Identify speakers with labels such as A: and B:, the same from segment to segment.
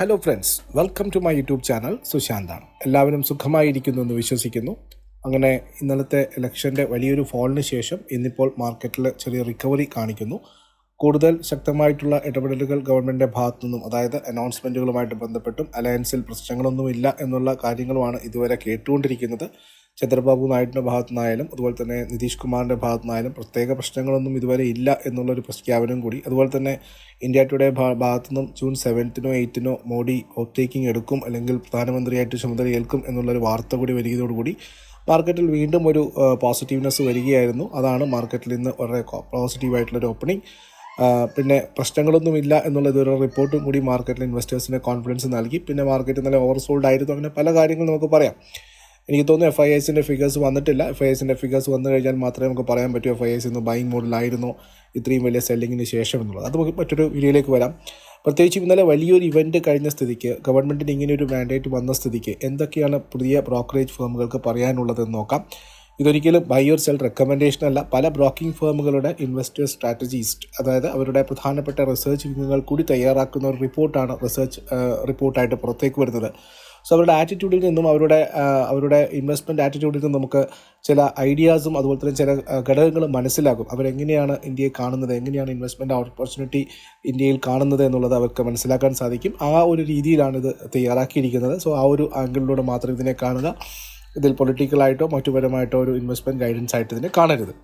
A: Hello friends welcome to my YouTube channel സുശാന്താണ് എല്ലാവരും സുഖമായിരിക്കുന്നു എന്ന് വിശ്വസിക്കുന്നു. അങ്ങനെ ഇന്നലത്തെ ഇലക്ഷന്റെ വലിയൊരു ഫോളിന് ശേഷം ഇന്നിപ്പോൾ മാർക്കറ്റിൽ ചെറിയ റിക്കവറി കാണിക്കുന്നു. കൂടുതൽ ശക്തമായിട്ടുള്ള ഇടപെടലുകൾ ഗവൺമെന്റിന്റെ ഭാഗത്തു നിന്നും അതായത് അനൗൺസ്മെന്റുകളുമായിട്ട് ബന്ധപ്പെട്ടും അലയൻസിൽ പ്രശ്നങ്ങളൊന്നുമില്ല എന്നുള്ള കാര്യങ്ങളുമാണ് ഇതുവരെ കേട്ടുകൊണ്ടിരിക്കുന്നത്. ചന്ദ്രബാബു നായിഡുവിന്റെ ഭാഗത്തു നിന്നായാലും അതുപോലെ തന്നെ നിതീഷ് കുമാറിന്റെ ഭാഗത്തു നിന്നായാലും പ്രത്യേക പ്രശ്നങ്ങളൊന്നും ഇതുവരെ ഇല്ല എന്നുള്ളൊരു പ്രഖ്യാപനം കൂടി. അതുപോലെ തന്നെ ഇന്ത്യ ടുഡേ ഭാഗത്തു നിന്നും ജൂൺ സെവൻത്തിനോ എയ്റ്റിനോ മോഡി ഓഫ് ടേക്കിംഗ് എടുക്കും അല്ലെങ്കിൽ പ്രധാനമന്ത്രിയായിട്ട് ചുമതല ഏൽക്കും എന്നുള്ളൊരു വാർത്ത കൂടി വരികയോടുകൂടി മാർക്കറ്റിൽ വീണ്ടും ഒരു പോസിറ്റീവ്നെസ് വരികയായിരുന്നു. അതാണ് മാർക്കറ്റിൽ ഇന്ന് വളരെ പോസിറ്റീവായിട്ടുള്ളൊരു ഓപ്പണിംഗ്. പിന്നെ പ്രശ്നങ്ങളൊന്നും ഇല്ല എന്നുള്ള ഇതൊരു റിപ്പോർട്ടും കൂടി മാർക്കറ്റിൽ ഇൻവെസ്റ്റേഴ്സിന് കോൺഫിഡൻസ് നൽകി. പിന്നെ മാർക്കറ്റ് നല്ല ഓവർസോൾഡ് ആയിരുന്നു. അങ്ങനെ പല കാര്യങ്ങളും നമുക്ക് പറയാം. എനിക്ക് തോന്നുന്നു എഫ് ഐ എസിന്റെ ഫിഗേഴ്സ് വന്നിട്ടില്ല. എഫ് ഐ എസിന്റെ ഫിഗേഴ്സ് വന്നു കഴിഞ്ഞാൽ മാത്രമേ നമുക്ക് പറയാൻ പറ്റൂ എഫ് ഐ എസ് ഇന്ന് ബൈങ് മോഡിലായിരുന്നോ ഇത്രയും വലിയ സെല്ലിങ്ങിന് ശേഷം എന്നുള്ളത്. അത് നമുക്ക് മറ്റൊരു വീഡിയോയിലേക്ക് വരാം. പ്രത്യേകിച്ച് ഇന്നലെ വലിയൊരു ഇവന്റ് കഴിഞ്ഞ സ്ഥിതിക്ക് ഗവൺമെന്റിന് ഇങ്ങനെ ഒരു മാൻഡേറ്റ് വന്ന സ്ഥിതിക്ക് എന്തൊക്കെയാണ് പുതിയ ബ്രോക്കറേജ് ഫേമുകൾക്ക് പറയാനുള്ളതെന്ന് നോക്കാം. ഇതൊരിക്കലും ബൈ യുവർ സെൽ റെക്കമെൻഡേഷൻ അല്ല. പല ബ്രോക്കിംഗ് ഫേമുകളുടെ ഇൻവെസ്റ്റേഴ്സ് സ്ട്രാറ്റജിസ്റ്റ് അതായത് അവരുടെ പ്രധാനപ്പെട്ട റിസർച്ച് വിങ്ങുകൾ കൂടി തയ്യാറാക്കുന്ന ഒരു റിപ്പോർട്ടാണ് റിസർച്ച് റിപ്പോർട്ടായിട്ട് പുറത്തേക്ക് വരുന്നത്. സോ അവരുടെ ആറ്റിറ്റ്യൂഡിൽ നിന്നും അവരുടെ അവരുടെ ഇൻവെസ്റ്റ്മെന്റ് ആറ്റിറ്റ്യൂഡിൽ നിന്നും നമുക്ക് ചില ഐഡിയാസും അതുപോലെ തന്നെ ചില ഘടകങ്ങളും മനസ്സിലാകും. അവരെങ്ങനെയാണ് ഇന്ത്യയെ കാണുന്നത്? എങ്ങനെയാണ് ഇൻവെസ്റ്റ്മെന്റ് ഓപ്പർച്യൂണിറ്റി ഇന്ത്യയിൽ കാണുന്നത് എന്നുള്ളത് അവർക്ക് മനസ്സിലാക്കാൻ സാധിക്കും. ആ ഒരു രീതിയിലാണ് ഇത് തയ്യാറാക്കിയിരിക്കുന്നത്. സോ ആ ഒരു ആംഗിളിലൂടെ മാത്രം ഇതിനെ കാണുക. ഇതിൽ പൊളിറ്റിക്കലായിട്ടോ മറ്റു പരമായിട്ടോ ഒരു ഇൻവെസ്റ്റ്മെന്റ് ഗൈഡൻസ് ആയിട്ട് ഇതിനെ കാണരുത്.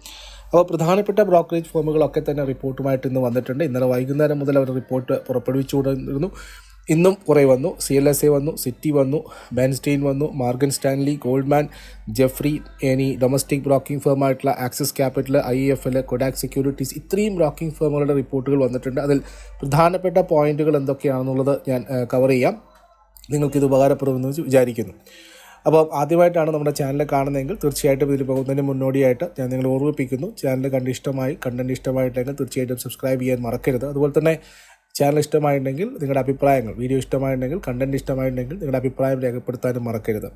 A: അപ്പോൾ പ്രധാനപ്പെട്ട ബ്രോക്കറേജ് ഫോമുകളൊക്കെ തന്നെ റിപ്പോർട്ടുമായിട്ട് ഇന്ന് വന്നിട്ടുണ്ട്. ഇന്നലെ വൈകുന്നേരം മുതൽ അവർ റിപ്പോർട്ട് പുറപ്പെടുവിച്ചുകൊണ്ടിരുന്നു. ഇന്നും കുറേ വന്നു. സി എൽ എസ് എ വന്നു സിറ്റി വന്നു ബാൻസ്റ്റെയിൻ വന്നു മാർഗൻ സ്റ്റാൻലി ഗോൾഡ്മാൻ ജെഫ്രി ഇനി domestic broking ഫേമായിട്ടുള്ള Axis capital I F L Kotak securities ഇത്രയും ബ്രോക്കിംഗ് ഫേമുകളുടെ റിപ്പോർട്ടുകൾ വന്നിട്ടുണ്ട്. അതിൽ പ്രധാനപ്പെട്ട പോയിന്റുകൾ എന്തൊക്കെയാണെന്നുള്ളത് ഞാൻ കവർ ചെയ്യാം. നിങ്ങൾക്കിത് ഉപകാരപ്പെടുമെന്ന് വിചാരിക്കുന്നു. അപ്പോൾ ആദ്യമായിട്ടാണ് നമ്മുടെ ചാനൽ കാണുന്നതെങ്കിൽ തീർച്ചയായിട്ടും ഇതിൽ പോകുന്നതിന് മുന്നോടിയായിട്ട് ഞാൻ നിങ്ങളെ ഓർമ്മിപ്പിക്കുന്നു. ചാനൽ കണ്ട് ഇഷ്ടമായി കണ്ടന്റ് ഇഷ്ടമായിട്ടെങ്കിൽ തീർച്ചയായിട്ടും സബ്സ്ക്രൈബ് ചെയ്യാൻ മറക്കരുത്. അതുപോലെ തന്നെ ചാനൽ ഇഷ്ടമായിട്ടുണ്ടെങ്കിൽ നിങ്ങളുടെ അഭിപ്രായങ്ങൾ വീഡിയോ ഇഷ്ടമായിട്ടുണ്ടെങ്കിൽ കണ്ടന്റ് ഇഷ്ടമായിട്ടുണ്ടെങ്കിൽ നിങ്ങളുടെ അഭിപ്രായം രേഖപ്പെടുത്താനും മറക്കരുത്.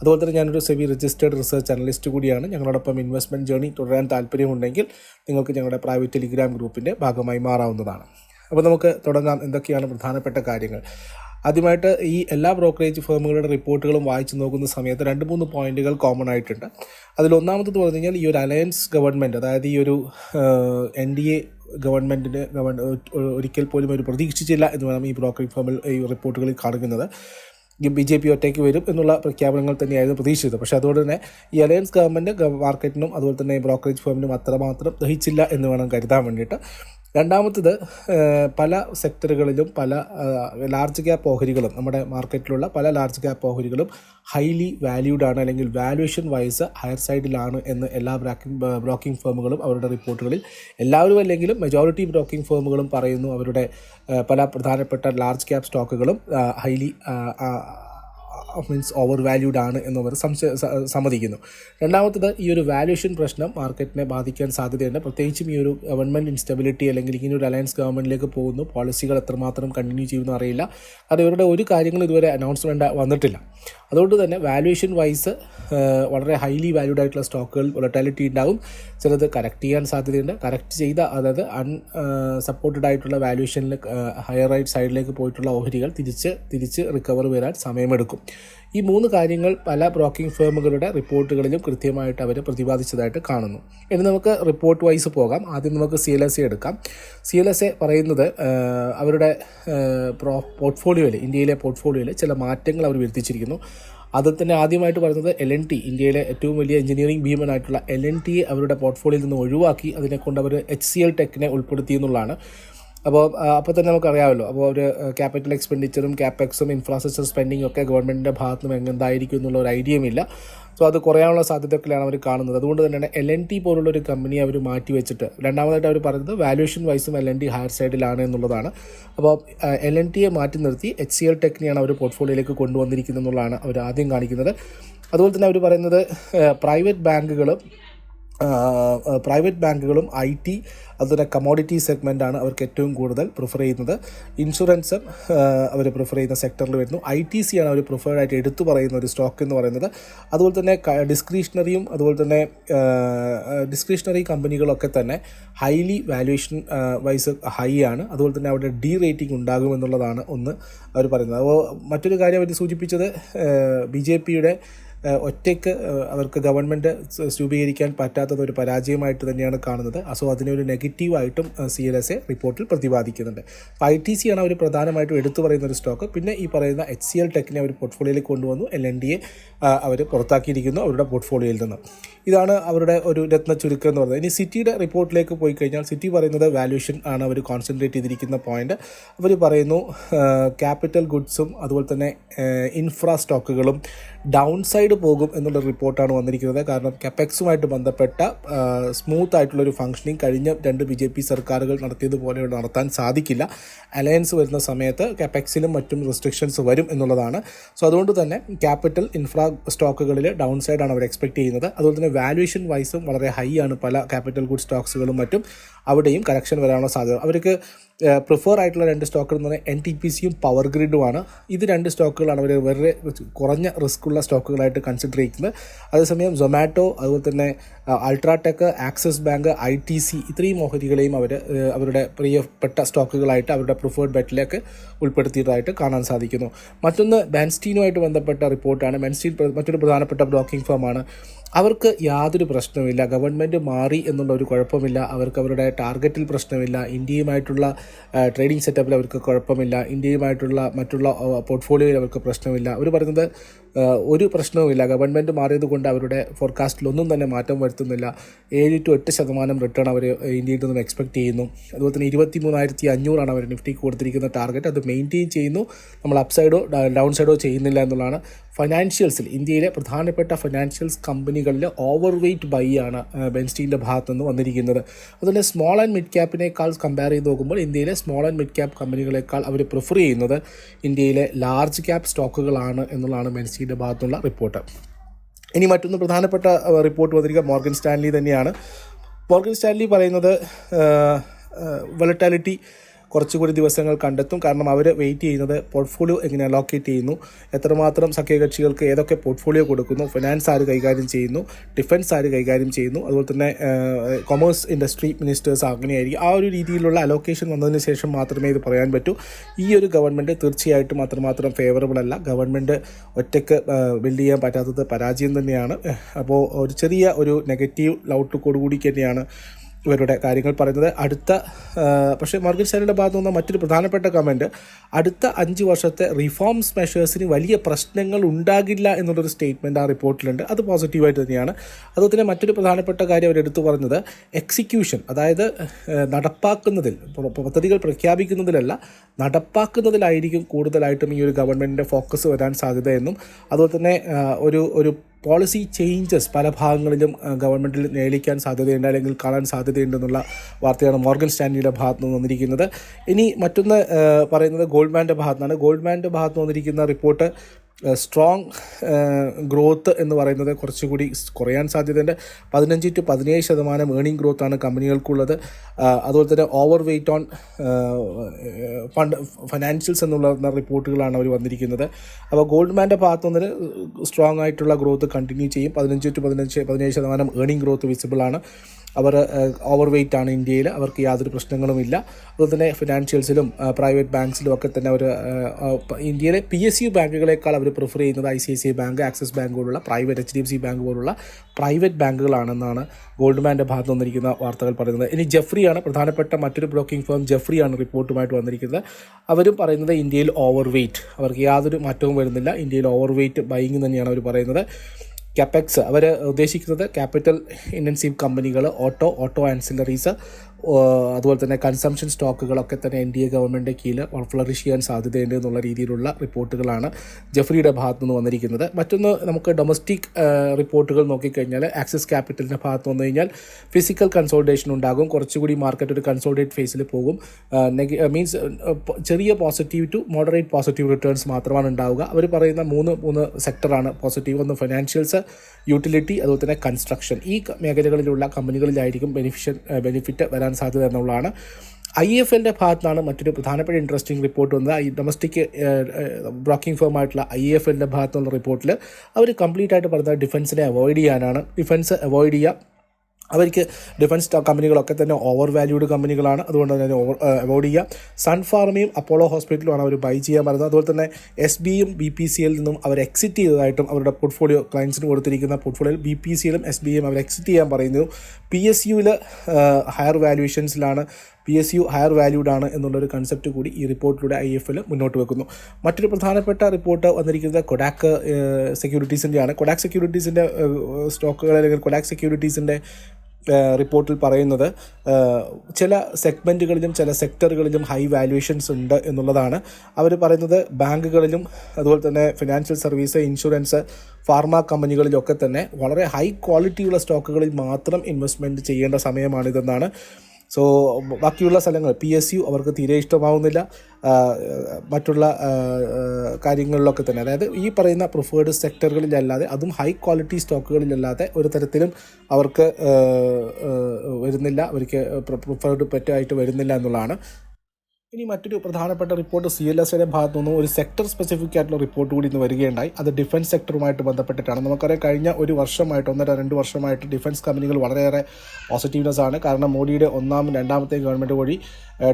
A: അതുപോലെ തന്നെ ഞാനൊരു സെവി രജിസ്റ്റേഡ് റിസർച്ച് അനലിസ്റ്റ് കൂടിയാണ്. ഞങ്ങളോടൊപ്പം ഇൻവെസ്റ്റ്മെന്റ് ജേർണി തുടരാൻ താല്പര്യമുണ്ടെങ്കിൽ നിങ്ങൾക്ക് ഞങ്ങളുടെ പ്രൈവറ്റ് ടെലിഗ്രാം ഗ്രൂപ്പിന്റെ ഭാഗമായി മാറാവുന്നതാണ്. അപ്പോൾ നമുക്ക് തുടങ്ങാം. എന്തൊക്കെയാണ് പ്രധാനപ്പെട്ട കാര്യങ്ങൾ? ആദ്യമായിട്ട് ഈ എല്ലാ ബ്രോക്കറേജ് ഫേമുകളുടെ റിപ്പോർട്ടുകളും വായിച്ചു നോക്കുന്ന സമയത്ത് രണ്ട് മൂന്ന് പോയിന്റുകൾ കോമൺ ആയിട്ടുണ്ട്. അതിൽ ഒന്നാമത്തത് പറഞ്ഞു കഴിഞ്ഞാൽ ഈ ഒരു അലയൻസ് ഗവൺമെന്റ് അതായത് ഈ ഒരു എൻ ഡി എ ഗവൺമെന്റിന് ഗവൺ ഒരിക്കൽ പോലും ഒരു പ്രതീക്ഷിച്ചില്ല എന്ന് വേണം ഈ ബ്രോക്കറേജ് ഫേമിൽ ഈ റിപ്പോർട്ടുകളിൽ കാണുന്നത്. ബി ജെ പി ഒറ്റയ്ക്ക് വരും എന്നുള്ള പ്രഖ്യാപനങ്ങൾ തന്നെയായിരുന്നു പ്രതീക്ഷിച്ചത്. പക്ഷേ അതുകൊണ്ട് തന്നെ ഈ അലയൻസ് ഗവൺമെന്റ് മാർക്കറ്റിനും അതുപോലെ തന്നെ ബ്രോക്കറേജ് ഫേമിനും അത്രമാത്രം ദഹിച്ചില്ല എന്ന് വേണം കരുതാൻ വേണ്ടിയിട്ട്. രണ്ടാമത്തത് പല സെക്ടറുകളിലും പല ലാർജ് ക്യാപ്പ് ഓഹരികളും നമ്മുടെ മാർക്കറ്റിലുള്ള പല ലാർജ് ക്യാപ്പ് ഓഹരികളും ഹൈലി വാല്യൂഡ് ആണ് അല്ലെങ്കിൽ വാല്യുവേഷൻ വൈസ് ഹയർ സൈഡിലാണ് എന്ന് എല്ലാ ബ്രാക്കിംഗ് ബ്രോക്കിംഗ് ഫേമുകളും അവരുടെ റിപ്പോർട്ടുകളിൽ എല്ലാവരും അല്ലെങ്കിലും മെജോറിറ്റി ബ്രോക്കിംഗ് ഫേമുകളും പറയുന്നു. അവരുടെ പല പ്രധാനപ്പെട്ട ലാർജ് ക്യാപ് സ്റ്റോക്കുകളും ഹൈലി മീൻസ് ഓവർ വാല്യൂഡ് ആണ് എന്നവർ സംശയ സമ്മതിക്കുന്നു. രണ്ടാമത്തത് ഈ ഒരു വാല്യൂഷൻ പ്രശ്നം മാർക്കറ്റിനെ ബാധിക്കാൻ സാധ്യതയുണ്ട്. പ്രത്യേകിച്ചും ഈ ഒരു ഗവൺമെന്റ് ഇൻസ്റ്റബിലിറ്റി അല്ലെങ്കിൽ ഇങ്ങനെ ഒരു അലയൻസ് ഗവൺമെന്റിലേക്ക് പോകുന്നു. പോളിസികൾ എത്രമാത്രം കണ്ടിന്യൂ ചെയ്യുമെന്ന് അറിയില്ല. കാരണം ഇവരുടെ ഒരു കാര്യങ്ങളും ഇതുവരെ അനൗൺസ്മെന്റ് വന്നിട്ടില്ല. അതുകൊണ്ട് തന്നെ വാല്യുവേഷൻ വൈസ് വളരെ ഹൈലി വാല്യൂഡ് ആയിട്ടുള്ള സ്റ്റോക്കുകൾ വൊളറ്റാലിറ്റി ഉണ്ടാകും. ചിലത് കറക്റ്റ് ചെയ്യാൻ സാധ്യതയുണ്ട്. കറക്റ്റ് ചെയ്ത അതായത് അൺ സപ്പോർട്ടഡ് ആയിട്ടുള്ള വാല്യുവേഷനിൽ ഹയർ റൈറ്റ് സൈഡിലേക്ക് പോയിട്ടുള്ള ഓഹരികൾ തിരിച്ച് തിരിച്ച് റിക്കവർ വരാൻ സമയമെടുക്കും. ഈ മൂന്ന് കാര്യങ്ങൾ പല ബ്രോക്കിംഗ് ഫേമുകളുടെ റിപ്പോർട്ടുകളിലും കൃത്യമായിട്ട് അവർ പ്രതിപാദിച്ചതായിട്ട് കാണുന്നു. ഇനി നമുക്ക് റിപ്പോർട്ട് വൈസ് പോകാം. ആദ്യം നമുക്ക് സി എൽ എസ് എ എടുക്കാം. സി എൽ എസ് എ പറയുന്നത് അവരുടെ പ്രോ പോർട്ട്ഫോളിയോയിൽ ഇന്ത്യയിലെ പോർട്ട്ഫോളിയോയിൽ ചില മാറ്റങ്ങൾ അവർ വരുത്തിച്ചിരിക്കുന്നു. അത് തന്നെ ആദ്യമായിട്ട് പറയുന്നത് എൽ എൻ ടി ഇന്ത്യയിലെ ഏറ്റവും വലിയ എഞ്ചിനീയറിംഗ് ഭീമനായിട്ടുള്ള എൽ എൻ ടിയെ അവരുടെ പോർട്ട്ഫോളിയോയിൽ നിന്ന് ഒഴിവാക്കി അതിനെക്കൊണ്ട് അവർ എച്ച് സി എൽ ടെക്കിനെ ഉൾപ്പെടുത്തി എന്നുള്ളതാണ്. അപ്പോൾ അപ്പോൾ തന്നെ നമുക്കറിയാമല്ലോ. അപ്പോൾ ഒരു ക്യാപിറ്റൽ എക്സ്പെൻഡിച്ചറും ക്യാപെക്സും ഇൻഫ്രാസ്ട്രക്ചർ സ്പെൻഡിങ്ങും ഒക്കെ ഗവൺമെന്റിന്റെ ഭാഗത്തു നിന്ന് എങ്ങനെന്തായിരിക്കും എന്നുള്ള ഒരു ഐഡിയയും ഇല്ല. സോ അത് കുറയാനുള്ള സാധ്യതകളാണ് അവർ കാണുന്നത്. അതുകൊണ്ട് തന്നെയാണ് എൽ എൻ ടി പോലുള്ള ഒരു കമ്പനി അവർ മാറ്റി വെച്ചിട്ട് രണ്ടാമതായിട്ട് അവർ പറയുന്നത് വാല്യുവേഷൻ വൈസും എൽ എൻ ടി ഹയർ സൈഡിലാണ് എന്നുള്ളതാണ്. അപ്പോൾ എൽ എൻ ടിയെ മാറ്റി നിർത്തി എച്ച് സി എൽ ടെക്നിയാണ് അവർ പോർട്ട്ഫോളിയോയിലേക്ക് കൊണ്ടുവന്നിരിക്കുന്നത് എന്നുള്ളതാണ് അവർ ആദ്യം കാണിക്കുന്നത്. അതുപോലെ തന്നെ അവർ പറയുന്നത് പ്രൈവറ്റ് ബാങ്കുകളും പ്രൈവറ്റ് ബാങ്കുകളും ഐ ടി അതുപോലെ കമോഡിറ്റി സെഗ്മെന്റാണ് അവർക്ക് ഏറ്റവും കൂടുതൽ പ്രിഫർ ചെയ്യുന്നത്. ഇൻഷുറൻസും അവർ പ്രിഫർ ചെയ്യുന്ന സെക്ടറിൽ വരുന്നു. ഐ ടി സി ആണ് അവർ പ്രിഫേർഡ് ആയിട്ട് എടുത്തു പറയുന്ന ഒരു സ്റ്റോക്ക് എന്ന് പറയുന്നത്. അതുപോലെ തന്നെ ഡിസ്ക്രിഷണറിയും അതുപോലെ തന്നെ ഡിസ്ക്രിഷണറി കമ്പനികളൊക്കെ തന്നെ ഹൈലി വാല്യുവേഷൻ വൈസ് ഹൈ ആണ്. അതുപോലെ തന്നെ അവിടെ ഡി റേറ്റിംഗ് ഉണ്ടാകുമെന്നുള്ളതാണ് ഒന്ന് അവർ പറയുന്നത്. അപ്പോൾ മറ്റൊരു കാര്യം അവർ സൂചിപ്പിച്ചത് ബി ജെ പിയുടെ ഒറ്റയ്ക്ക് അവർക്ക് ഗവൺമെന്റ് രൂപീകരിക്കാൻ പറ്റാത്തത് ഒരു പരാജയമായിട്ട് തന്നെയാണ് കാണുന്നത്. സോ അതിനൊരു നെഗറ്റീവായിട്ടും സി എൽ എസ് എ റിപ്പോർട്ടിൽ പ്രതിപാദിക്കുന്നുണ്ട്. അപ്പോൾ ഐ ടി സി ആണ് അവർ പ്രധാനമായിട്ടും എടുത്തു പറയുന്ന ഒരു സ്റ്റോക്ക്. പിന്നെ ഈ പറയുന്ന എച്ച് സി എൽ ടെക്കിനെ അവർ പോർട്ട്ഫോളിയോയിൽ കൊണ്ടുവന്നു. എൽ എൻ ഡി എ അവർ പുറത്താക്കിയിരിക്കുന്നു അവരുടെ പോർട്ട്ഫോളിയോയിൽ നിന്ന്. ഇതാണ് അവരുടെ ഒരു രത്ന ചുരുക്കം എന്ന് പറയുന്നത്. ഇനി സിറ്റിയുടെ റിപ്പോർട്ടിലേക്ക് പോയി കഴിഞ്ഞാൽ സിറ്റി പറയുന്നത് വാല്യൂഷൻ ആണ് അവർ കോൺസെൻട്രേറ്റ് ചെയ്തിരിക്കുന്ന പോയിന്റ് അവർ പറയുന്നു ക്യാപിറ്റൽ ഗുഡ്സും അതുപോലെ തന്നെ ഇൻഫ്രാ സ്റ്റോക്കുകളും ഡൗൺ സൈഡ് പോകും എന്നുള്ള റിപ്പോർട്ടാണ് വന്നിരിക്കുന്നത്. കാരണം കെപെക്സുമായിട്ട് ബന്ധപ്പെട്ട സ്മൂത്ത് ആയിട്ടുള്ള ഒരു ഫംഗ്ഷനിങ് കഴിഞ്ഞ രണ്ട് ബി ജെ പി സർക്കാരുകൾ നടത്തിയതുപോലെ നടത്താൻ സാധിക്കില്ല. അലയൻസ് വരുന്ന സമയത്ത് കെപെക്സിലും മറ്റും റെസ്ട്രിക്ഷൻസ് വരും എന്നുള്ളതാണ്. സോ അതുകൊണ്ട് തന്നെ ക്യാപിറ്റൽ ഇൻഫ്രാ സ്റ്റോക്കുകളിൽ ഡൗൺ സൈഡാണ് അവർ എക്സ്പെക്ട് ചെയ്യുന്നത്. അതുപോലെ തന്നെ വാല്യുവേഷൻ വൈസും വളരെ ഹൈ ആണ് പല ക്യാപിറ്റൽ ഗുഡ് സ്റ്റോക്സുകളും മറ്റും അവിടെയും കറക്ഷൻ വരാനുള്ള സാധ്യത. അവർക്ക് പ്രിഫർ ആയിട്ടുള്ള രണ്ട് സ്റ്റോക്കുകൾ എന്ന് പറഞ്ഞാൽ എൻ ടി പി സിയും പവർ ഗ്രിഡുമാണ് ഇത് രണ്ട് സ്റ്റോക്കുകളാണ് അവർ വളരെ കുറഞ്ഞ റിസ്ക് ഉള്ള സ്റ്റോക്കുകളായിട്ട് കൺസിഡർ ചെയ്യുന്നത് അതേസമയം സൊമാറ്റോ അതുപോലെ തന്നെ UltraTech Axis bank I T C ഇത്രയും ഓഹരികളെയും അവർ അവരുടെ പ്രിയപ്പെട്ട സ്റ്റോക്കുകളായിട്ട് അവരുടെ പ്രിഫേർഡ് ബെറ്റിലേക്ക് ഉൾപ്പെടുത്തിയതായിട്ട് കാണാൻ സാധിക്കുന്നു. മറ്റൊന്ന് ബാൻസ്റ്റീനുമായിട്ട് ബന്ധപ്പെട്ട റിപ്പോർട്ടാണ്. ബാൻസ്റ്റീൻ മറ്റൊരു പ്രധാനപ്പെട്ട ബ്ലോക്കിംഗ് ഫേമാണ്. അവർക്ക് യാതൊരു പ്രശ്നമില്ല ഗവൺമെന്റ് മാറി എന്നുള്ള ഒരു കുഴപ്പമില്ല. അവർക്ക് അവരുടെ ടാർഗറ്റിൽ പ്രശ്നമില്ല. ഇന്ത്യയുമായിട്ടുള്ള ട്രേഡിംഗ് സെറ്റപ്പിൽ അവർക്ക് കുഴപ്പമില്ല. ഇന്ത്യയുമായിട്ടുള്ള മറ്റുള്ള പോർട്ട്ഫോളിയോയിൽ അവർക്ക് പ്രശ്നമില്ല. അവർ പറയുന്നത് ഒരു പ്രശ്നവുമില്ല. ഗവൺമെന്റ് മാറിയത് കൊണ്ട് അവരുടെ ഫോർകാസ്റ്റിലൊന്നും തന്നെ മാറ്റം വരുത്തുന്നില്ല. ഏഴ് ടു എട്ട് ശതമാനം റിട്ടേൺ അവർ ഇന്ത്യയിൽ നിന്നും എക്സ്പെക്ട് ചെയ്യുന്നു. അതുപോലെ തന്നെ ഇരുപത്തി മൂന്നായിരത്തി അഞ്ഞൂറാണ് അവർ നിഫ്റ്റിക്ക് കൊടുത്തിരിക്കുന്ന ടാർഗറ്റ് അത് മെയിന്റെയിൻ ചെയ്യുന്നു. നമ്മൾ അപ്സൈഡോ സൈഡോ ഡൗൺ സൈഡോ ചെയ്യുന്നില്ല എന്നുള്ളതാണ്. ഫൈനാൻഷ്യൽസിൽ ഇന്ത്യയിലെ പ്രധാനപ്പെട്ട ഫൈനാൻഷ്യൽസ് കമ്പനികളിൽ ഓവർ വെയ്റ്റ് ബൈ ആണ് ബെൻസ്റ്റീന്റെ ഭാഗത്തു നിന്ന് വന്നിരിക്കുന്നത്. അതുപോലെ സ്മോൾ ആൻഡ് മിഡ് ക്യാപ്പിനേക്കാൾ കമ്പയർ ചെയ്ത് നോക്കുമ്പോൾ ഇന്ത്യയിലെ സ്മോൾ ആൻഡ് മിഡ് ക്യാപ്പ് കമ്പനികളെക്കാൾ അവർ പ്രിഫർ ചെയ്യുന്നത് ഇന്ത്യയിലെ ലാർജ് ക്യാപ് സ്റ്റോക്കുകളാണ് എന്നുള്ളതാണ് ബെൻസ്റ്റീന്റെ ഭാഗത്തുള്ള റിപ്പോർട്ട്. ഇനി മറ്റൊന്ന് പ്രധാനപ്പെട്ട റിപ്പോർട്ട് വന്നിരിക്കുക മോർഗൻ സ്റ്റാൻലി തന്നെയാണ്. മോർഗൻ സ്റ്റാൻലി പറയുന്നത് വൊളറ്റാലിറ്റി കുറച്ചുകൂടി ദിവസങ്ങൾ കണ്ടെത്തും. കാരണം അവർ വെയിറ്റ് ചെയ്യുന്നത് പോർട്ട്ഫോളിയോ എങ്ങനെ അലോക്കേറ്റ് ചെയ്യുന്നു. എത്രമാത്രം സഖ്യകക്ഷികൾക്ക് ഏതൊക്കെ പോർട്ട്ഫോളിയോ കൊടുക്കുന്നു. ഫിനാൻസ് ആര് കൈകാര്യം ചെയ്യുന്നു. ഡിഫൻസ് ആര് കൈകാര്യം ചെയ്യുന്നു. അതുപോലെ തന്നെ കൊമേഴ്സ് ഇൻഡസ്ട്രി മിനിസ്റ്റേഴ്സ് അങ്ങനെയായിരിക്കും ആ ഒരു രീതിയിലുള്ള അലോക്കേഷൻ വന്നതിന് ശേഷം മാത്രമേ ഇത് പറയാൻ പറ്റൂ. ഈ ഒരു ഗവൺമെന്റ് തീർച്ചയായിട്ടും അത്രമാത്രം ഫേവറബിൾ അല്ല. ഗവൺമെന്റ് ഒറ്റയ്ക്ക് ബിൽഡ് ചെയ്യാൻ പറ്റാത്തത് പരാജയം തന്നെയാണ്. അപ്പോൾ ഒരു ചെറിയ ഒരു നെഗറ്റീവ് ഔട്ട്ലുക്കോട് കൂടി തന്നെയാണ് ഇവരുടെ കാര്യങ്ങൾ പറയുന്നത്. അടുത്ത പക്ഷേ മർഗൻ സ്റ്റാൻലിയുടെ ഭാഗത്തു നിന്ന് മറ്റൊരു പ്രധാനപ്പെട്ട കമന്റ് അടുത്ത അഞ്ച് വർഷത്തെ റിഫോംസ് മെഷേഴ്സിന് വലിയ പ്രശ്നങ്ങൾ ഉണ്ടാകില്ല എന്നുള്ളൊരു സ്റ്റേറ്റ്മെന്റ് ആ റിപ്പോർട്ടിലുണ്ട്. അത് പോസിറ്റീവായിട്ട് തന്നെയാണ്. അതുപോലെ തന്നെ മറ്റൊരു പ്രധാനപ്പെട്ട കാര്യം അവർ എടുത്തു പറഞ്ഞത് എക്സിക്യൂഷൻ അതായത് നടപ്പാക്കുന്നതിൽ പദ്ധതികൾ പ്രഖ്യാപിക്കുന്നതിലല്ല നടപ്പാക്കുന്നതിലായിരിക്കും കൂടുതലായിട്ടും ഈ ഒരു ഗവൺമെന്റിന്റെ ഫോക്കസ് വരാൻ സാധ്യതയെന്നും അതുപോലെ തന്നെ ഒരു ഒരു പോളിസി ചേഞ്ചസ് പല ഭാഗങ്ങളിലും ഗവൺമെന്റിൽ നേടിക്കാൻ സാധ്യതയുണ്ട് അല്ലെങ്കിൽ കാണാൻ സാധ്യതയുണ്ടെന്നുള്ള വാർത്തയാണ് മോർഗൻ സ്റ്റാൻലിയുടെ ഭാഗത്ത് നിന്ന് വന്നിരിക്കുന്നത്. ഇനി മറ്റൊന്ന് പറയുന്നത് ഗോൾഡ്മാന്റെ ഭാഗത്താണ് ഗോൾഡ്മാന്റെ ഭാഗത്ത് വന്നിരിക്കുന്ന റിപ്പോർട്ട് സ്ട്രോങ് ഗ്രോത്ത് എന്ന് പറയുന്നത് കുറച്ചുകൂടി കുറയാൻ സാധ്യതയുണ്ട്. പതിനഞ്ച് ടു പതിനേഴ് ശതമാനം ഏണിംഗ് ഗ്രോത്താണ് കമ്പനികൾക്കുള്ളത്. അതുപോലെ തന്നെ over weight on fund financials എന്നുള്ള റിപ്പോർട്ടുകളാണ് അവർ വന്നിരിക്കുന്നത്. അപ്പോൾ ഗോൾഡ്മാന്റെ ഭാഗത്തു നിന്ന് സ്ട്രോങ് ആയിട്ടുള്ള ഗ്രോത്ത് കണ്ടിന്യൂ ചെയ്യും. പതിനഞ്ച് ടു പതിനഞ്ച് പതിനേഴ് ശതമാനം ഏണിംഗ് ഗ്രോത്ത് വിസിബിൾ ആണ്. അവർ ഓവർ വെയ്റ്റ് ആണ് ഇന്ത്യയിൽ. അവർക്ക് യാതൊരു പ്രശ്നങ്ങളുമില്ല അതുപോലെ തന്നെ ഫിനാൻഷ്യൽസിലും പ്രൈവറ്റ് ബാങ്ക്സിലും ഒക്കെ തന്നെ അവർ ഇന്ത്യയിലെ പി എസ് യു ബാങ്കുകളെക്കാൾ അവർ പ്രിഫർ ചെയ്യുന്നത് I C I C I bank Axis bank പോലുള്ള private H D F C bank പോലുള്ള പ്രൈവറ്റ് ബാങ്കുകളാണെന്നാണ് ഗോൾഡ്മാന്റെ ഭാഗത്ത് വന്നിരിക്കുന്ന വാർത്തകൾ പറയുന്നത്. ഇനി ജെഫ്രിയാണ് പ്രധാനപ്പെട്ട മറ്റൊരു ബ്രോക്കിംഗ് ഫേം ജെഫ്രിയാണ് റിപ്പോർട്ടുമായിട്ട് വന്നിരിക്കുന്നത്. അവരും പറയുന്നത് ഇന്ത്യയിൽ ഓവർ വെയ്റ്റ് അവർക്ക് യാതൊരു മാറ്റവും വരുന്നില്ല. ഇന്ത്യയിൽ ഓവർ വെയ്റ്റ് ബൈങ് തന്നെയാണ് അവർ പറയുന്നത്. കെപെക്സ് അവർ ഉദ്ദേശിക്കുന്നത് ക്യാപിറ്റൽ ഇന്റൻസീവ് കമ്പനികൾ ഓട്ടോ ഓട്ടോ ആൻസിലറീസ് അതുപോലെ തന്നെ കൺസംഷൻ സ്റ്റോക്കുകളൊക്കെ തന്നെ എൻ ഡി എ ഗവൺമെന്റിന്റെ കീഴിൽ ഫ്ലറിഷ് ചെയ്യാൻ സാധ്യതയുണ്ട് എന്നുള്ള രീതിയിലുള്ള റിപ്പോർട്ടുകളാണ് ജെഫ്രിയുടെ ഭാഗത്തു നിന്ന് വന്നിരിക്കുന്നത്. മറ്റൊന്ന് നമുക്ക് ഡൊമസ്റ്റിക് റിപ്പോർട്ടുകൾ നോക്കിക്കഴിഞ്ഞാൽ ആക്സിസ് ക്യാപിറ്റലിന്റെ ഭാഗത്ത് വന്നു കഴിഞ്ഞാൽ ഫിസിക്കൽ കൺസോൾട്ടേഷൻ ഉണ്ടാകും. കുറച്ചുകൂടി മാർക്കറ്റ് ഒരു കൺസോൾട്ടേറ്റ് ഫേസിൽ പോകും. മീൻസ് ചെറിയ positive to moderate positive returns മാത്രമാണ് ഉണ്ടാവുക. അവർ പറയുന്ന മൂന്ന് മൂന്ന് സെക്ടറാണ് പോസിറ്റീവ് ഒന്ന് ഫിനാൻഷ്യൽസ് യൂട്ടിലിറ്റി അതുപോലെ തന്നെ കൺസ്ട്രക്ഷൻ ഈ മേഖലകളിലുള്ള കമ്പനികളിലായിരിക്കും ബെനിഫിഷ്യൻ ബെനിഫിറ്റ് വരാൻ സാധ്യത എന്നുള്ളതാണ്. ഐ എഫ് എല്ലിന്റെ ഭാഗത്താണ് മറ്റൊരു പ്രധാനപ്പെട്ട ഇൻട്രസ്റ്റിംഗ് റിപ്പോർട്ട് വന്നത്. ഈ ഡൊമസ്റ്റിക് ബ്രോക്കിംഗ് ഫേം ആയിട്ടുള്ള ഐ എഫ് എല്ലിന്റെ ഭാഗത്തുള്ള റിപ്പോർട്ടിൽ അവർ കംപ്ലീറ്റ് ആയിട്ട് പറഞ്ഞത് ഡിഫൻസിനെ അവോയ്ഡ് ചെയ്യാനാണ്. ഡിഫൻസ് അവോയ്ഡ് ചെയ്യുക അവർക്ക് ഡിഫൻസ് കമ്പനികളൊക്കെ തന്നെ ഓവർ വാല്യൂഡ് കമ്പനികളാണ് അതുകൊണ്ട് തന്നെ ഓവർ അവോയ്ഡ് ചെയ്യുക. സൺ ഫാർമയും അപ്പോളോ ഹോസ്പിറ്റലുമാണ് അവർ ബൈ ചെയ്യാൻ പറയുന്നത് അതുപോലെ തന്നെ എസ് ബിയും ബി പി സിയിൽ നിന്നും അവർ എക്സിറ്റ് ചെയ്തതായിട്ടും അവരുടെ പോർട്ട്ഫോളിയോ ക്ലയൻസിന് കൊടുത്തിരിക്കുന്ന പോർട്ട്ഫോളിയോയിൽ ബി പി സിയിലും എസ് ബിയും അവർ എക്സിറ്റ് ചെയ്യാൻ പറയുന്നു. പി എസ് യുവിൽ higher വാല്യൂഷൻസിലാണ് P S U higher valued ആണ് എന്നുള്ളൊരു കൺസെപ്റ്റ് കൂടി ഈ റിപ്പോർട്ടിലൂടെ ഐ എഫ് എൽ മുന്നോട്ട് വെക്കുന്നു. മറ്റൊരു പ്രധാനപ്പെട്ട റിപ്പോർട്ട് വന്നിരിക്കുന്നത് കൊഡാക്ക് സെക്യൂരിറ്റീസിന്റെയാണ് കൊഡാക്ക് സെക്യൂരിറ്റീസിന്റെ സ്റ്റോക്കുകൾ അല്ലെങ്കിൽ കൊഡാക്ക് സെക്യൂരിറ്റീസിന്റെ റിപ്പോർട്ടിൽ പറയുന്നത് ചില സെഗ്മെന്റുകളിലും ചില സെക്ടറുകളിലും ഹൈ വാല്യുവേഷൻസ് ഉണ്ട് എന്നുള്ളതാണ്. അവർ പറയുന്നത് ബാങ്കുകളിലും അതുപോലെ തന്നെ ഫിനാൻഷ്യൽ സർവീസ് ഇൻഷുറൻസ് ഫാർമ കമ്പനികളിലൊക്കെ തന്നെ വളരെ ഹൈ ക്വാളിറ്റിയുള്ള സ്റ്റോക്കുകളിൽ മാത്രം ഇൻവെസ്റ്റ്മെന്റ് ചെയ്യേണ്ട സമയമാണിതെന്നാണ് സോ ബാക്കിയുള്ള സ്ഥലങ്ങൾ പി എസ് യു അവർക്ക് തീരെ ഇഷ്ടമാവുന്നില്ല. മറ്റുള്ള കാര്യങ്ങളിലൊക്കെ തന്നെ. അതായത് ഈ പറയുന്ന പ്രിഫേർഡ് സെക്ടറുകളിലല്ലാതെ അതും ഹൈ ക്വാളിറ്റി സ്റ്റോക്കുകളിലല്ലാതെ ഒരു തരത്തിലും അവർക്ക് വരുന്നില്ല. അവർക്ക് പ്രിഫേർഡ് പെറ്റായിട്ട് വരുന്നില്ല എന്നുള്ളതാണ് ഇനി മറ്റൊരു പ്രധാനപ്പെട്ട റിപ്പോർട്ട് സി എൽ എസ് യുടെ ഭാഗത്തു നിന്നും ഒരു സെക്ടർ സ്പെസിഫിക് ആയിട്ടുള്ള റിപ്പോർട്ട് കൂടി ഇന്ന് വരികയുണ്ടായി. അത് ഡിഫൻസ് സെക്ടറുമായിട്ട് ബന്ധപ്പെട്ടിട്ടാണ്. നമുക്കറിയാം കഴിഞ്ഞ ഒരു വർഷമായിട്ട് ഒന്നര രണ്ട് വർഷമായിട്ട് ഡിഫൻസ് കമ്പനികൾ വളരെയേറെ പോസിറ്റീവ്നെസ് ആണ്. കാരണം മോഡിയുടെ ഒന്നാം രണ്ടാമത്തെ ഗവൺമെന്റ് വഴി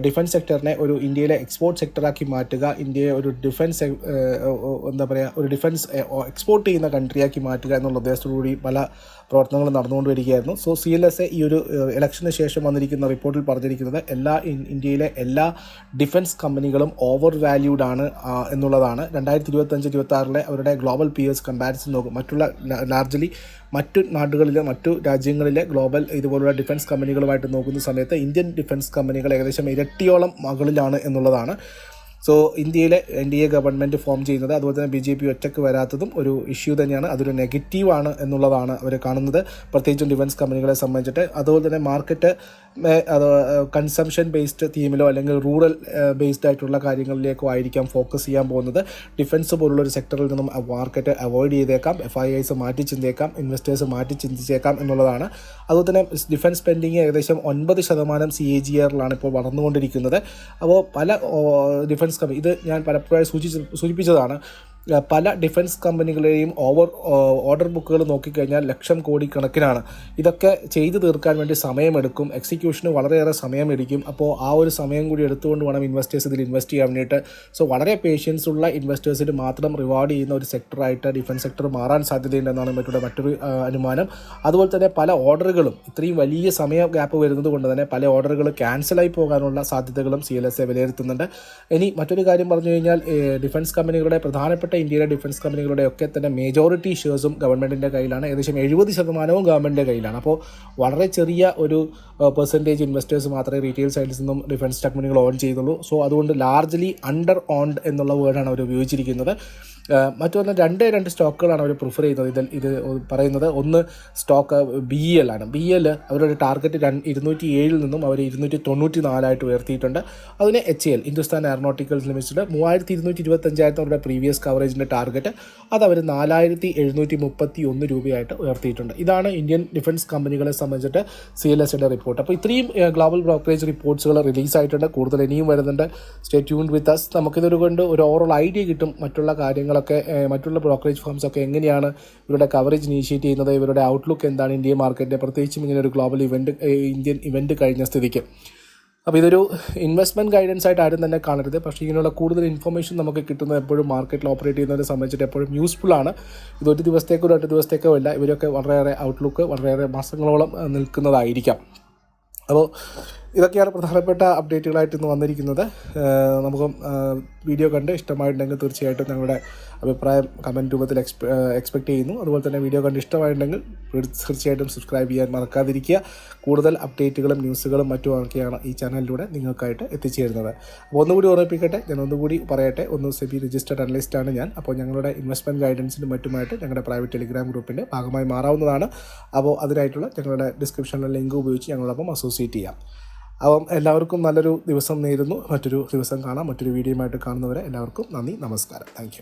A: ഡിഫൻസ് സെക്ടറിനെ ഒരു ഇന്ത്യയിലെ എക്സ്പോർട്ട് സെക്ടറാക്കി മാറ്റുക ഇന്ത്യയെ ഒരു ഡിഫൻസ് എന്താ പറയുക ഒരു ഡിഫൻസ് എക്സ്പോർട്ട് ചെയ്യുന്ന കൺട്രിയാക്കി മാറ്റുക എന്നുള്ള ഉദ്ദേശത്തോടുകൂടി പല പ്രവർത്തനങ്ങളും നടന്നുകൊണ്ട് വരികയായിരുന്നു. So C L S A ഈ ഒരു ഇലക്ഷന് ശേഷം വന്നിരിക്കുന്ന റിപ്പോർട്ടിൽ പറഞ്ഞിരിക്കുന്നത് എല്ലാ ഇന്ത്യയിലെ എല്ലാ ഡിഫൻസ് കമ്പനികളും ഓവർ വാല്യൂഡ് ആണ് എന്നുള്ളതാണ്. രണ്ടായിരത്തി ഇരുപത്തഞ്ച് ഇരുപത്തി ആറിലെ അവരുടെ ഗ്ലോബൽ പിയേഴ്സ് കമ്പാരിസൺ നോക്കും. മറ്റുള്ള ലാർജ്ലി മറ്റു നാടുകളിലെ മറ്റു രാജ്യങ്ങളിലെ ഗ്ലോബൽ ഇതുപോലുള്ള ഡിഫൻസ് കമ്പനികളുമായിട്ട് നോക്കുന്ന സമയത്ത് ഇന്ത്യൻ ഡിഫൻസ് കമ്പനികൾ ഏകദേശം ഇരട്ടിയോളം മകളിലാണ് എന്നുള്ളതാണ്. സോ ഇന്ത്യയിലെ N D A government form ചെയ്യുന്നത് അതുപോലെ തന്നെ ബി ജെ പി ഒറ്റയ്ക്ക് വരാത്തതും ഒരു ഇഷ്യൂ തന്നെയാണ്. അതൊരു നെഗറ്റീവാണ് എന്നുള്ളതാണ് അവർ കാണുന്നത്. പ്രത്യേകിച്ചും ഡിഫൻസ് കമ്പനികളെ സംബന്ധിച്ചിട്ട്. അതുപോലെ തന്നെ മാർക്കറ്റ് അത് കൺസംഷൻ ബേസ്ഡ് തീമിലോ അല്ലെങ്കിൽ റൂറൽ ബേസ്ഡ് ആയിട്ടുള്ള കാര്യങ്ങളിലേക്കോ ആയിരിക്കാം ഫോക്കസ് ചെയ്യാൻ പോകുന്നത്. ഡിഫൻസ് പോലുള്ള ഒരു സെക്ടറിൽ നിന്നും മാർക്കറ്റ് അവോയ്ഡ് ചെയ്തേക്കാം. എഫ് ഐ ഐസ് മാറ്റി ചിന്തിയേക്കാം. ഇൻവെസ്റ്റേഴ്സ് മാറ്റി ചിന്തിച്ചേക്കാം എന്നുള്ളതാണ്. അതുപോലെ തന്നെ ഡിഫൻസ് സ്പെൻഡിങ് ഏകദേശം ഒൻപത് ശതമാനം സി എ ജി ആറിലാണ് ഇപ്പോൾ വളർന്നുകൊണ്ടിരിക്കുന്നത്. അപ്പോൾ പല ഡിഫൻസ് കമ്പനി ഇത് ഞാൻ പലപ്പോഴായി സൂചിച്ച് സൂചിപ്പിച്ചതാണ്. പല ഡിഫൻസ് കമ്പനികളെയും ഓവർ ഓർഡർ ബുക്കുകൾ നോക്കിക്കഴിഞ്ഞാൽ ലക്ഷം കോടി കണക്കിനാണ് ഇതൊക്കെ ചെയ്തു തീർക്കാൻ വേണ്ടി സമയമെടുക്കും. എക്സിക്യൂഷന് വളരെയേറെ സമയമെടുക്കും. അപ്പോൾ ആ ഒരു സമയം കൂടി എടുത്തുകൊണ്ട് വേണം ഇൻവെസ്റ്റേഴ്സ് ഇതിൽ ഇൻവെസ്റ്റ് ചെയ്യാൻ വേണ്ടിയിട്ട്. സോ വളരെ പേഷ്യൻസ് ഉള്ള ഇൻവെസ്റ്റേഴ്സിന് മാത്രം റിവാർഡ് ചെയ്യുന്ന ഒരു സെക്ടറായിട്ട് ഡിഫൻസ് സെക്ടർ മാറാൻ സാധ്യതയുണ്ടെന്നാണ് മറ്റൊരു ആ, അനുമാനം. അതുപോലെ തന്നെ പല ഓർഡറുകളും ഇത്രയും വലിയ സമയ ഗ്യാപ്പ് വരുന്നത് കൊണ്ട് തന്നെ പല ഓർഡറുകൾ ക്യാൻസലായി പോകാനുള്ള സാധ്യതകളും സി എൽ എസ് എ വിലയിരുത്തുന്നുണ്ട്. ഇനി മറ്റൊരു കാര്യം പറഞ്ഞു കഴിഞ്ഞാൽ ഡിഫൻസ് കമ്പനികളുടെ പ്രധാനപ്പെട്ട ഇന്ത്യയിലെ ഡിഫൻസ് കമ്പനികളുടെ ഒക്കെ തന്നെ മേജോറിറ്റി ഷെയർസും ഗവൺമെന്റിന്റെ കയ്യിലാണ്. ഏകദേശം എഴുപത് ശതമാനവും ഗവൺമെന്റിന്റെ കയ്യിലാണ്. അപ്പോൾ വളരെ ചെറിയ ഒരു പെർസെന്റേജ് ഇൻവെസ്റ്റേഴ്സ് മാത്രമേ റീറ്റെയിൽ സൈഡിൽ നിന്നും ഡിഫൻസ് കമ്പനികൾ ഓൺ ചെയ്തുള്ളൂ. സോ അതുകൊണ്ട് ലാർജ്ലി അണ്ടർ ഓൺഡ് എന്നുള്ള വേർഡാണ് അവർ ഉപയോഗിച്ചിരിക്കുന്നത്. ഏഹ് പറഞ്ഞാൽ രണ്ട് രണ്ട് സ്റ്റോക്കുകളാണ് അവർ പ്രിഫർ ചെയ്യുന്നത്. ഇതിൽ ഇത് പറയുന്നത് ഒന്ന് സ്റ്റോക്ക് ബി എൽ ആണ്. ബി എൽ അവരുടെ ടാർഗറ്റ് ഇരുന്നൂറ്റി ഏഴിൽ നിന്നും അവർ ഇരുന്നൂറ്റി തൊണ്ണൂറ്റി നാലായിട്ട് ഉയർത്തിയിട്ടുണ്ട്. അതിന് H L Hindustan aeronautics limited മൂവായിരത്തി ഇരുന്നൂറ്റി ഇരുപത്തഞ്ചായിരത്തി അവരുടെ പ്രീവിയസ് കവറേജിന്റെ ടാർഗറ്റ് അത് അവർ നാലായിരത്തി എഴുന്നൂറ്റി മുപ്പത്തി ഒന്ന് രൂപയായിട്ട് ഉയർത്തിയിട്ടുണ്ട്. ഇതാണ് ഇന്ത്യൻ ഡിഫൻസ് കമ്പനികളെ സംബന്ധിച്ചിട്ട് സി എൽ എസിന്റെ റിപ്പോർട്ട് അപ്പോൾ ഇത്രയും ഗ്ലോബൽ ബ്രോക്കറേജ് റിപ്പോർട്ട്സുകൾ റിലീസായിട്ടുണ്ട് കൂടുതൽ ഇനിയും വരുന്നുണ്ട്. സ്റ്റേ ട്യൂൺ വിത്ത് അസ് നമുക്കിതൊരു കൊണ്ട് ഒരു ഓവറോൾ ഐഡിയ കിട്ടും മറ്റുള്ള കാര്യങ്ങളൊക്കെ ഏഹ്, മറ്റുള്ള ബ്രോക്കറേജ് ഒക്കെ എങ്ങനെയാണ് ഇവരുടെ കവറേജ് ഇനീഷ്യേറ്റ് ചെയ്യുന്നത് ഇവരുടെ ഔട്ട്ലുക്ക് എന്താണ് ഇന്ത്യൻ മാർക്കറ്റിന്റെ പ്രത്യേകിച്ചും ഇങ്ങനെ ഒരു ഗ്ലോബൽ ഇവന്റ് ഇന്ത്യൻ ഇവന്റ് കഴിഞ്ഞ സ്ഥിതിക്ക്. അപ്പോൾ ഇതൊരു ഇൻവെസ്റ്റ്മെന്റ് ഗൈഡൻസ് ആയിട്ട് ആരും തന്നെ കാണരുത്. പക്ഷേ ഇങ്ങനെയുള്ള കൂടുതൽ ഇൻഫർമേഷൻ നമുക്ക് കിട്ടുന്നത് എപ്പോഴും മാർക്കറ്റിൽ ഓപ്പറേറ്റ് ചെയ്യുന്നതിനെ സംബന്ധിച്ചിട്ട് എപ്പോഴും യൂസ്ഫുൾ ആണ്. ഇത് ഒരു ദിവസത്തേക്കോ രണ്ട് ദിവസത്തേക്കോ അല്ല ഇവരൊക്കെ വളരെയേറെ ഔട്ട്ലുക്ക് വളരെയേറെ മാസങ്ങളോളം നിൽക്കുന്നതായിരിക്കാം. അപ്പോൾ ഇതൊക്കെയാണ് പ്രധാനപ്പെട്ട അപ്ഡേറ്റുകളായിട്ട് ഇന്ന് വന്നിരിക്കുന്നത്. നമുക്ക് വീഡിയോ കണ്ട് ഇഷ്ടമായിട്ടുണ്ടെങ്കിൽ തീർച്ചയായിട്ടും ഞങ്ങളുടെ അഭിപ്രായം കമന്റ് രൂപത്തിൽ എക്സ്പെ എക്സ്പെക്റ്റ് ചെയ്യുന്നു. അതുപോലെ തന്നെ വീഡിയോ കണ്ട് ഇഷ്ടമായിട്ടുണ്ടെങ്കിൽ തീർച്ചയായിട്ടും സബ്സ്ക്രൈബ് ചെയ്യാൻ മറക്കാതിരിക്കുക. കൂടുതൽ അപ്ഡേറ്റുകളും ന്യൂസുകളും മറ്റുമൊക്കെയാണ് ഈ ചാനലിലൂടെ നിങ്ങൾക്കായിട്ട് എത്തിച്ചേരുന്നത്. അപ്പോൾ ഒന്നുകൂടി ഓർമ്മിപ്പിക്കട്ടെ ഞാൻ ഒന്നുകൂടി പറയട്ടെ. ഒന്ന് സെബി രജിസ്റ്റർഡ് അനലിസ്റ്റാണ് ഞാൻ. അപ്പോൾ ഞങ്ങളുടെ ഇൻവെസ്റ്റ്മെന്റ് ഗൈഡൻസിനും മറ്റുമായിട്ട് ഞങ്ങളുടെ പ്രൈവറ്റ് ടെലിഗ്രാം ഗ്രൂപ്പിന്റെ ഭാഗമായി മാറാവുന്നതാണ്. അപ്പോൾ അതിനായിട്ടുള്ള ഞങ്ങളുടെ ഡിസ്ക്രിപ്ഷനിലെ ലിങ്ക് ഉപയോഗിച്ച് ഞങ്ങളോടൊപ്പം അസോസിയേറ്റ് ചെയ്യാം. അപ്പം എല്ലാവർക്കും നല്ലൊരു ദിവസം നേരുന്നു. മറ്റൊരു ദിവസം കാണാം. മറ്റൊരു വീഡിയോയുമായിട്ട് കാണുന്നവരെ എല്ലാവർക്കും നന്ദി നമസ്കാരം. താങ്ക്